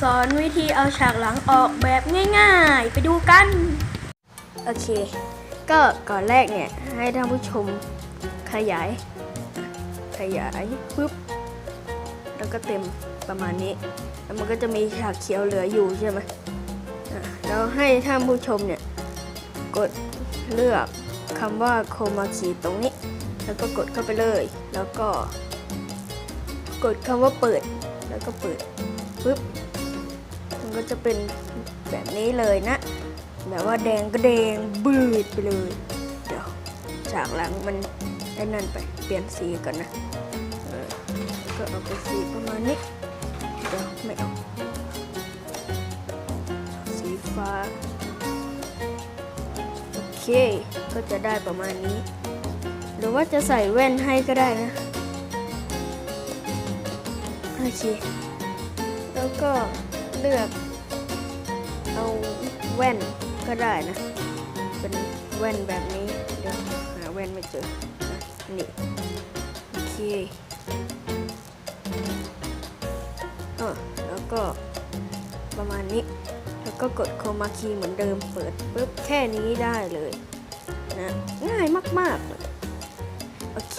สอนวิธีเอาฉากหลังออกแบบง่ายๆ ไปดูกัน โอเค ก็ก่อนแรกเนี่ย ให้ท่านผู้ชมขยาย ขยายปุ๊บ แล้วก็เต็มประมาณนี้ แล้วมันก็จะมีฉากเขียวเหลืออยู่ใช่ไหมแล้วให้ท่านผู้ชมเนี่ย กดเลือกคำว่าโคมาคีตรงนี้ แล้วก็กดเข้าไปเลย แล้วก็ กดคำว่าเปิด แล้วก็เปิดปุ๊บ มันก็จะเป็นแบบนี้เลยนะ แบบว่าแดงก็แดงบืดไปเลย เดี๋ยวจากหลังมันไอ้นั่นไปเปลี่ยนสีก่อนนะก็เอาไปสีประมาณนี้เดี๋ยวไม่เอาสีฟ้าโอเคก็จะได้ประมาณนี้ หรือว่าจะใส่แว่นให้ก็ได้นะโอเค แล้วก็ เลือก เอาแว่นก็ได้นะ เป็นแว่นแบบนี้ เดี๋ยวหาแว่นไม่เจอนะนี่ โอเคเออแล้วก็ประมาณนี้ แล้วก็กดโคมาคีเหมือนเดิมเปิดปุ๊บแค่นี้ได้เลยนะง่ายมากๆเลยโอเค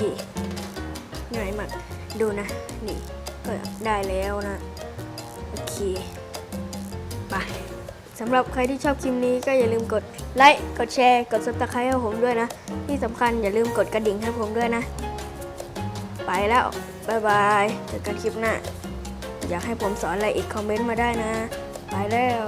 ง่ายมาก ดูนะ นี่ก็ได้แล้วนะ โอเค สำหรับใครที่ชอบคลิปนี้ก็อย่าลืมกดไลค์ กดแชร์ กด subscribe ให้ผมด้วยนะ ที่สำคัญอย่าลืมกดกระดิ่งให้ผมด้วยนะ ไปแล้วบ๊ายบายเจอกันคลิปหน้า อยากให้ผมสอนอะไรอีกคอมเมนต์มาได้นะ ไปแล้ว